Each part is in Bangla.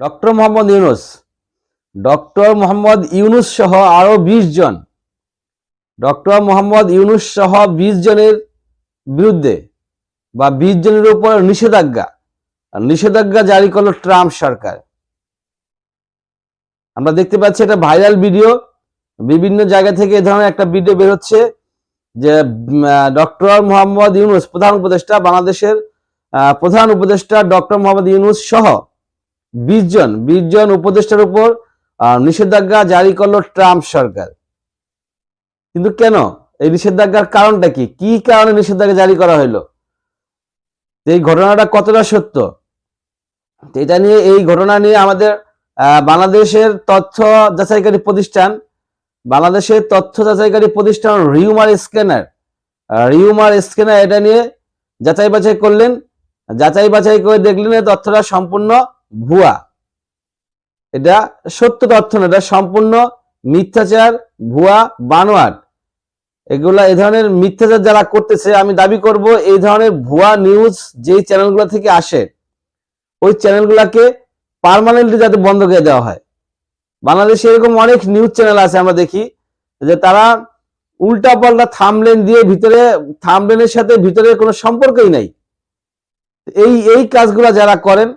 ডক্টর মোহাম্মদ ইউনুস। ডক্টর মোহাম্মদ ইউনুস সহ আরও বিশ জন। ডক্টর মোহাম্মদ ইউনুস সহ বিশ জনের বিরুদ্ধে বা বিশ জনের উপর নিষেধাজ্ঞা। নিষেধাজ্ঞা জারি করল ট্রাম্প সরকার। আমরা দেখতে পাচ্ছি এটা ভাইরাল ভিডিও। বিভিন্ন জায়গা থেকে এ ধরনের একটা ভিডিও বের হচ্ছে যে ডক্টর মোহাম্মদ ইউনুস প্রধান উপদেষ্টা বাংলাদেশের প্রধান উপদেষ্টা ডক্টর মোহাম্মদ ইউনুস সহ বিশ জন বিশ জন উপদেষ্টার উপর নিষেধাজ্ঞা জারি করল ট্রাম্প সরকার। কিন্তু কেন? এই নিষেধাজ্ঞার কারণটা কি? কি কারণে নিষেধাজ্ঞা জারি করা হলো এই ঘটনাটা কতটা সত্য? এটা নিয়ে, এই ঘটনা নিয়ে আমাদের বাংলাদেশের তথ্য যাচাইকারী প্রতিষ্ঠান, বাংলাদেশের তথ্য যাচাইকারী প্রতিষ্ঠান রিউমার স্ক্যানার রিউমার স্ক্যানার এটা নিয়ে যাচাই বাছাই করলেন। যাচাই বাছাই করে দেখলেন তথ্যটা সম্পূর্ণ ভুয়া। এটা সত্য তথ্য না, এটা সম্পূর্ণ মিথ্যাচার, ভুয়া, বানোয়াট। এগুলা এই ধরনের মিথ্যাচার যারা করতেছে, আমি দাবি করব এই ধরনের ভুয়া নিউজ যেই চ্যানেলগুলো থেকে আসে, ওই চ্যানেলগুলোকে পার্মানেন্টলি যাতে বন্ধ করে দেওয়া হয়। বাংলাদেশে এরকম অনেক নিউজ চ্যানেল আছে আমরা দেখি, যে তারা উল্টা পাল্টা থামলেন দিয়ে ভিতরে থামলেনের সাথে ভিতরে কোনো সম্পর্কই নাই। এই এই কাজগুলা যারা করেন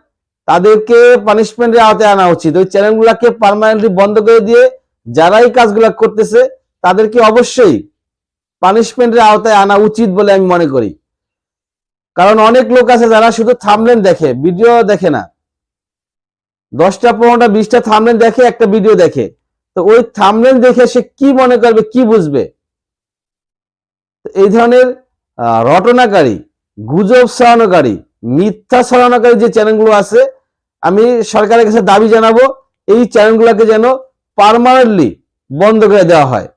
তাদেরকে পানিশমেন্টের আওতায় আনা উচিত। ওই চ্যানেলগুলোকে পার্মানেন্টলি বন্ধ করে দিয়ে যারাই কাজগুলো করতেছে, তাদেরকে অবশ্যই পানিশমেন্টের আওতায় আনা উচিত বলে আমি মনে করি। কারণ অনেক লোক আছে যারা শুধু থামলেন দেখে ভিডিও দেখে না। দশটা, পনেরোটা, বিশটা থামলেন দেখে, একটা ভিডিও দেখে। তো ওই থামলেন দেখে সে কি মনে করবে, কি বুঝবে? এই ধরনের রটনাকারী, গুজব ছড়ানোকারী মিথ্যা ছড়ানোকারী যে চ্যানেলগুলো আছে, আমি সরকারের কাছে দাবি জানাব, এই চ্যানেলগুলোকে যেন পারমানেন্টলি বন্ধ করে দেওয়া হয়।